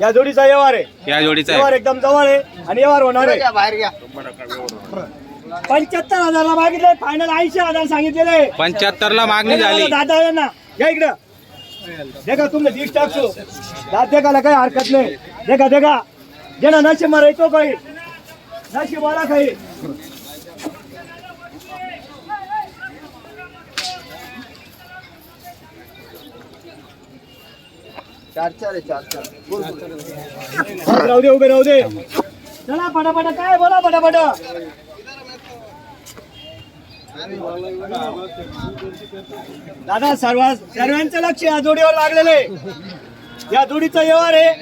या जोडीचा व्यवहार आहे. या जोडीचा व्यवहार आहे एकदम जवळ आहे आणि व्यवहार होणार आहे. बाहेर घ्या पंच्याहत्तर हजारला मागितले फायनल ऐंशी हजार सांगितलेले पंच्याहत्तर ला मागणी झाली. दादा आहे ना. या इकडं. देखा तुमने दिस टाकसो दाद देखाला काही हरकत नाही. देखा देखा. जे ना नशीब मारायचो काही. नशीब वाला काही. चार चार आहे चार चार. बोल, बोल. राहू दे उभे राहू दे. चला पटापट. काय बोला पटापट? दादा सर्व सर्वांचं लक्ष या जोडीवर लागलेलं आहे. या जोडीचा व्यवहार आहे.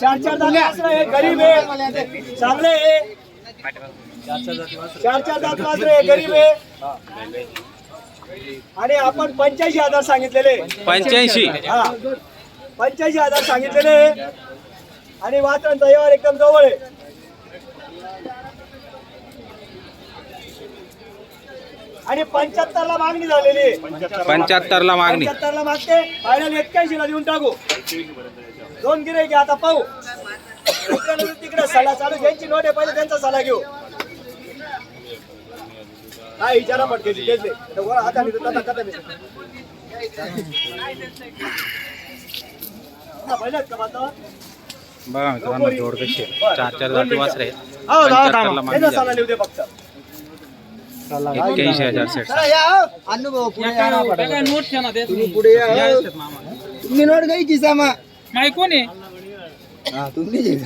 चार चार वासरं आहे गरीब आहे. चांगले आहे. चार चार दात वासरे आहे गरीब आहे. आणि आपण पंच्याऐंशी हजार सांगितलेले. पंच्याऐंशी. हा. पंच्याऐंशी हजार सांगितलेले. आणि वासरांचा व्यवहार एकदम जवळ आहे. आणि पंच्याहत्तर ला मागणी झालेली पंच्याहत्तर ला मागणी. पंच्याहत्तर ला मागते. फायनल एक्क्याऐंशी ला देऊन टाकू. दोन गिरे घ्या आता पाहू. तिकडे सला चालू. ज्यांची नोट आहे पहिले त्यांचा सला घेऊ. हा विचारा पटके हाताने तर तथा कथा नाही. हा, पहिलेच का बाता? बघा मित्रांनो जोड कशी आहे. चार चार जाती वासरे आहेत. हो. मागणी झाली एक्क्याऐंशी हजार सेट हो. पुढे या. तुम्ही हो. तुम्ही नोट गई किसामा कोण आहे? हा तुम्ही.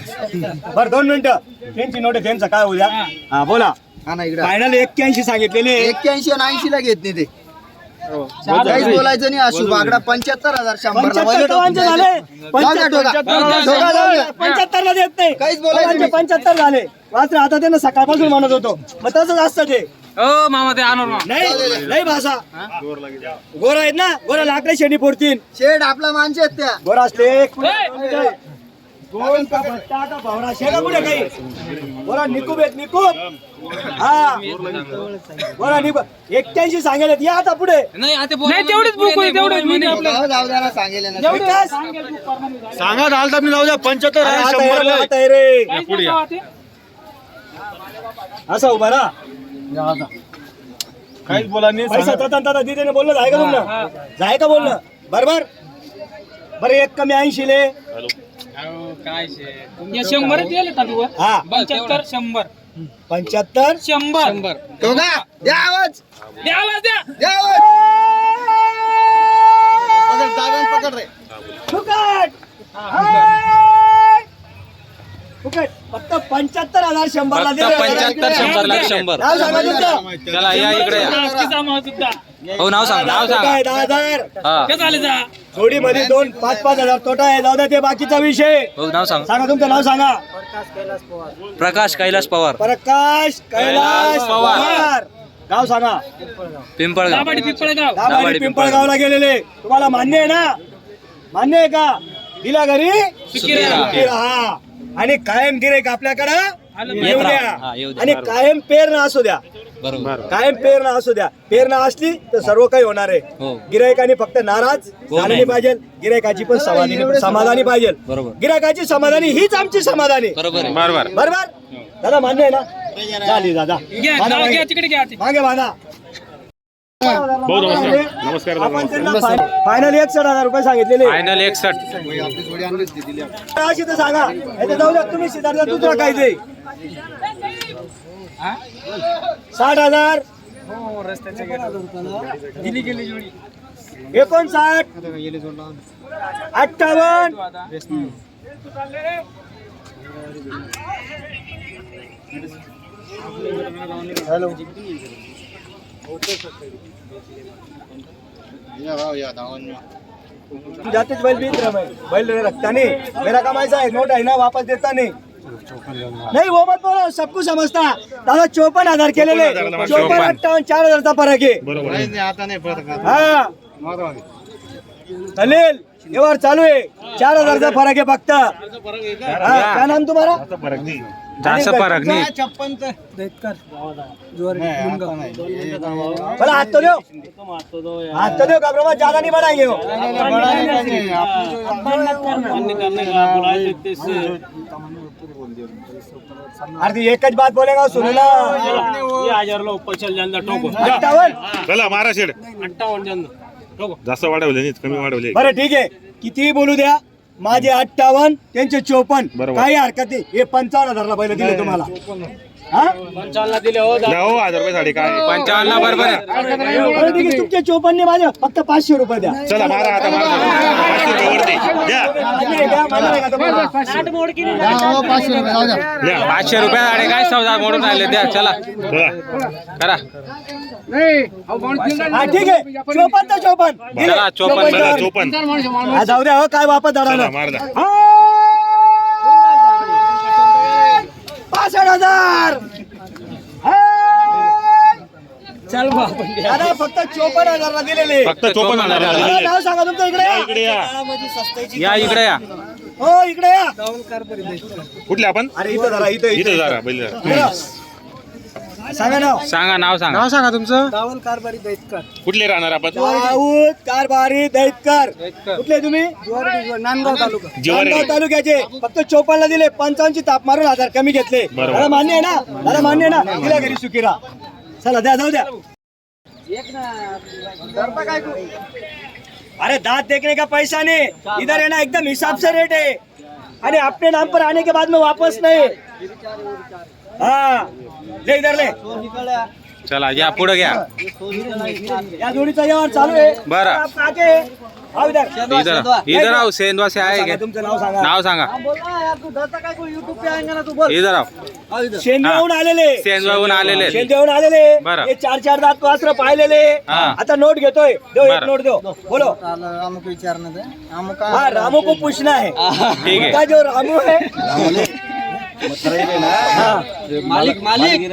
बरं दोन मिनिटं. त्यांची नोट आहे त्यांचं काय उद्या हा. बोला. हा ना इकडे. फायनल एक्क्याऐंशी सांगितलेले. एक्क्याऐंशी आणि ऐंशी ला घेत नाही ते. काहीच बोलायचं नाही असू बागडा पंच्याहत्तर हजार शंभर पंच्याहत्तर कवांचे झाले पंच्याहत्तर ला देत नाही. काहीच बोलायचं. पंच्याहत्तर झाले. मात्र आता त्यांना सकाळपासून म्हणत होतो. मग तसंच असतं ते. हो मामा ते आणून नाही नाही भाषा. गोरा आहेत ना? गोरा लाकडे शेणी फोडतील. शेड आपला माणसे आहेत त्या. गोरा असले. दोन का भट्टा का भावरा शेगा कुठे काही. गोरा निकूब आहेत निकूब हा. निकूब एक्क्याऐंशी सांगेल या आता पुढे. नाही आता नाही तेवढीच बुक होईल आपलं. ना ना विकास सांगा झालं तर मी जाऊ द्या पंच्याहत्तर आहे, आता शंभर. आता रे. नाही ते. असं उभा राहा. काहीच बोला नाही पैसा सांगा. तता तता दिदीने बोललं जाय का बोलणं? जाय का बोलणं? बरोबर? बरं एक कमी ऐंशी ले या शंभर दिले का तू हा. पंच्याहत्तर शंभर. पंच्याहत्तर? शंभर. शंभर. तो का? द्या आवाज. द्या आवाज द्या. द्या आवाज. पकड दादान पकड रे. फुकट. हाय! फुकट. फक्त पंच्याहत्तर हजार शंभरला फक्त दे पंच्याहत्तर शंभर. लाख शंभर चला या इकडे या. सुद्धा हो नाव सांग नाव तोटा सांगा. आहे दहा हजार. हा. कसं आले जा? जोडीमध्ये दोन पाच पाच हजार. तोटा आहे जाऊ द्या ते बाकीचा विषय. हो नाव सांग. सांगा तुमचं नाव सांगा. प्रकाश कैलास पवार. प्रकाश कैलास कैलास पवार. गाव सांगा. पिंपळगाव. पिंपळगाव. दाभाडी पिंपळगावला गेलेले. तुम्हाला मान्य आहे ना? मान्य आहे का? दिला घरी? सुखी राहा. आणि कायम गिरेक आपल्याकडं येऊ येत द्या. राहा. हा, येऊ द्या. आणि कायम पेरणा असू द्या. बरोबर. कायम पेरणा असू द्या. पेरणा असली तर सर्व काही होणार आहे. हो. गिरायकाने फक्त नाराज हो झालेली नाही. पाहिजे. गिरायकाची पण समाधानी समाधानी पाहिजे. बरोबर. गिरायकाची समाधानी हीच आमची समाधानी. बरोबर. बरोबर. बरोबर? दादा मान्य आहे ना? झाली दादा. मागे. बांधा नमस्कार. फायनल एकसठ हजार रुपये सांगितलेले. फायनल एकसष्ट. अशी तर सांगा. याचं जाऊ द्या तुम्ही सिद्धार्थ दुसरा काय ते साठ हजार. एकोणसाठ. अठ्ठावन्न. हॅलो. जातेच बैल बीत रहा मैं बैल रखता नहीं मेरा कमाईचा है नोट है ना वापस देता नहीं नहीं वो मत बोलो सब कुछ समजता दादा चौपन हजार केलेले. चौपन अठ्ठावन्न चार हजारचा फरक आहे. बरोबर हा. चालेल व्यवहार चालू आहे. चार हजारचा फरक आहे फक्त. काय नाम तुम्हाला? फरक नाही जास्त फरक नाही. छप्पन तर बोला हाथ तो दो हाथ तो दो घबराओ मत ज्यादा नहीं बढ़ाएंगे वो अरे एकच बात बोलेगा वो सुनो ना हजारला ऊपर चल जांदा टोको अठ्ठावन्न? चला मारा शेड. अठ्ठावन्न जांदा टोको जास्त वाढवले नाही कमी वाढवले. बरं ठीक आहे. कितीही बोलू द्या माझे अठ्ठावन्न त्यांचे चोपन्न. काही हरकत नाही. हे पंचावन्न हजारला पहिले दिले तुम्हाला. हा? पंचावन्नला दिले हो हो हजार रुपये साडी काय? पंचावन्न बरोबर. आहे बरं ठीक आहे तुमचे चोपन्न माझे फक्त पाचशे रुपये द्या. चला मारा आता मारा. पाचशे रुपये वरती. द्या? द्या पाचशे रुपये साडे काय सौदा मोडून राहिले? द्या चला. चला करा. हा ठीक आहे. चोपन्न तर चोपन्न. चला, चोपन्न, चला चोपन्न. चोपन्न हा, जाऊ द्या हो काय वापस चला झाला मार द्या. हजार. चल दादा फक्त चोपन्न हजारला दिलेले. फक्त चोपन्न हजार. नाव सांगा तुमचं इकडे या. या. इकडे या. या इकडे या. हो इकडे या. कुठले आपण? अरे इथं जरा इथं इथं. इथं जरा पहिले इथं. सांगा नाव. सांगा नाव सांगा. सांगा तुमचं. कुठले राहणार आपण? दाऊद कारभारी दैतकर. कुठले तुम्ही? नांदगाव तालुका. नांदगाव तालुक्याचे. फक्त चोपन्न दिले पंचावन्नची ताप मारून हजार कमी घेतले. मला मान्य आहे ना? मला मान्य आहे ना? दिला घरी सुकिरा चला द्या जाऊ द्या. अरे दांत देखने का पैसा नहीं? इधर है ना एकदम हिसाब से रेट है. अरे अपने नाम पर आने के बाद में वापस नहीं. हाँ. ले इधर ले। चला या पुढे घ्या. या जोडीचा व्यवहार चालू आहे. बरं. आप इधर. इधर इधर आओ सेंदवा से सांगा, आएगे तुमचं नाव सांगा. नाव सांगा. बोल इधर आओ. शेंदेहून आलेले. सेंदवाहून आलेले. शेंदेहून आलेले. बरं. हे चार चार दात वासर पाहिलेले. हा. आता नोट घेतोय. देव एक बरं. नोट दो बोलो. हाँ रामू को? पूछना है ठीक है उनका जो रामू है हाँ, मालिक मालिक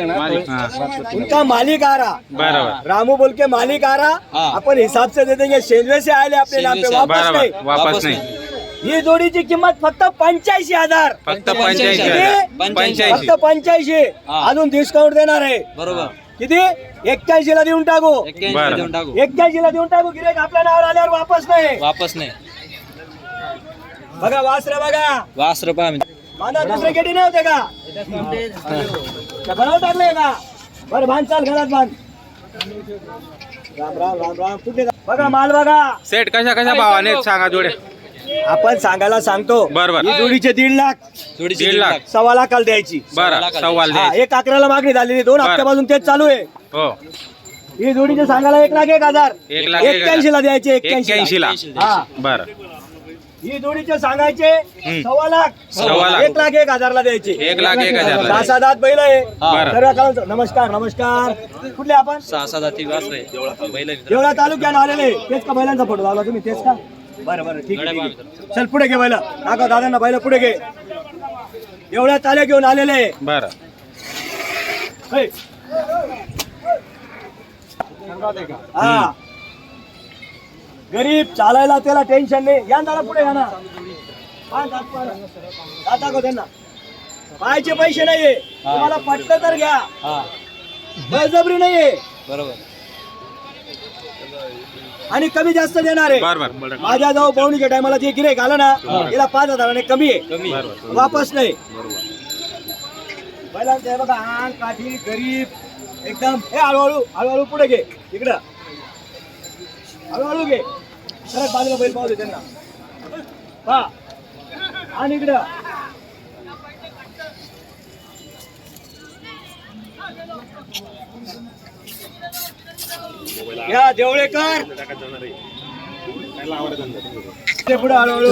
उनका मालिक आ रहा बरोबर रामू बोल के मालिक आ रहा अपन हिसाब से दे देंगे शेंदवे से आए अपने नाम पे वापस नहीं. वापस नाही. ही जोडीची किंमत फक्त पंच्याऐंशी हजार. फक्त पंच्याऐंशी फक्त पंच्याऐंशी. अजून डिस्काउंट देणार आहे. बरोबर. किती? एक्क्याऐंशी ला देऊन टाकू. बरं. देऊन टाकू. एक्क्याऐंशी ला देऊन टाकू गिरेक आपल्या नावावर आल्यावर वापस नाही. वापस नाही. बघा वासरे बघा. वास रुपया माझा दुसरे गेटी नाही होते का? घरावर टाकले का? बरं बांध चाल घरात बांध राम राम राम राम. कुठे बघा माल बघा. सेट कशा कशा भावाने सांगा जोडे? आपण सांगायला सांगतो. बरं, बरं. ही जोडीचे दीड लाख. दीड लाख. सव्वा लाखाला द्यायची. बरं सव्वाल हा, द्यायचे. एक अकराला मागणी झालेली दोन बरं. हप्त्यापासून तेच चालू आहे. हो. ही जोडीचे सांगायला एक लाख एक हजार. एक लाख एक हजार. एक्क्याऐंशी ला द्यायचे एक्क्याऐंशी ला हा. बरं. ही जोडीचे सांगायचे. सव्वा लाख. सव्वा लाख. एक लाख एक हजारला द्यायचे. एक लाख एक हजार सहा सात आठ बैल आहे. बरं. सर्व नमस्कार नमस्कार. कुठले आपण? सहा सहा जाती वास रे बैल एवढा तालुक्यानं आलेले तेच का बैलांचा फोटो लावला तुम्ही? तेच का? बरं बरं ठीक आहे, ठीक आहे. चल पुढे घे बैल. दाखव दादांना बैल पुढे घे. एवढ्या ताल्या घेऊन आलेले बरं. हे. हा. गरीब चालायला त्याला टेन्शन नाही. या ना दादा पुढे या ना. दात पाहा. दात दाखव त्यांना. पाहायचे पैसे नाहीये. तुम्हाला पटलं तर घ्या. हा. बळजबरी नाहीये. बरोबर. आणि कमी जास्त देणार आहे. माझ्या जाऊ पाहुणीच्या टायमाला जे गिरेक आलं ना तिला पाच हजाराने कमी आहे. कमी. वापस नाही. बैलांचं हे बघा अंग काठी गरीब. एकदम. हे हळूहळू हळूहळू पुढे घे. इकडं. हळूहळू घे. सरक बाजूला बैल पाहू दे त्यांना. पहा. आणि इकडं. या देवळेकर. ते पुढे हळूहळू.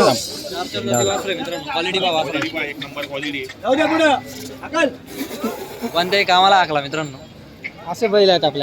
क्वालिटी जाऊ द्या पुढं. अकल कोणत्याही कामाला हाकला मित्रांनो. असे बैल आहेत आपले.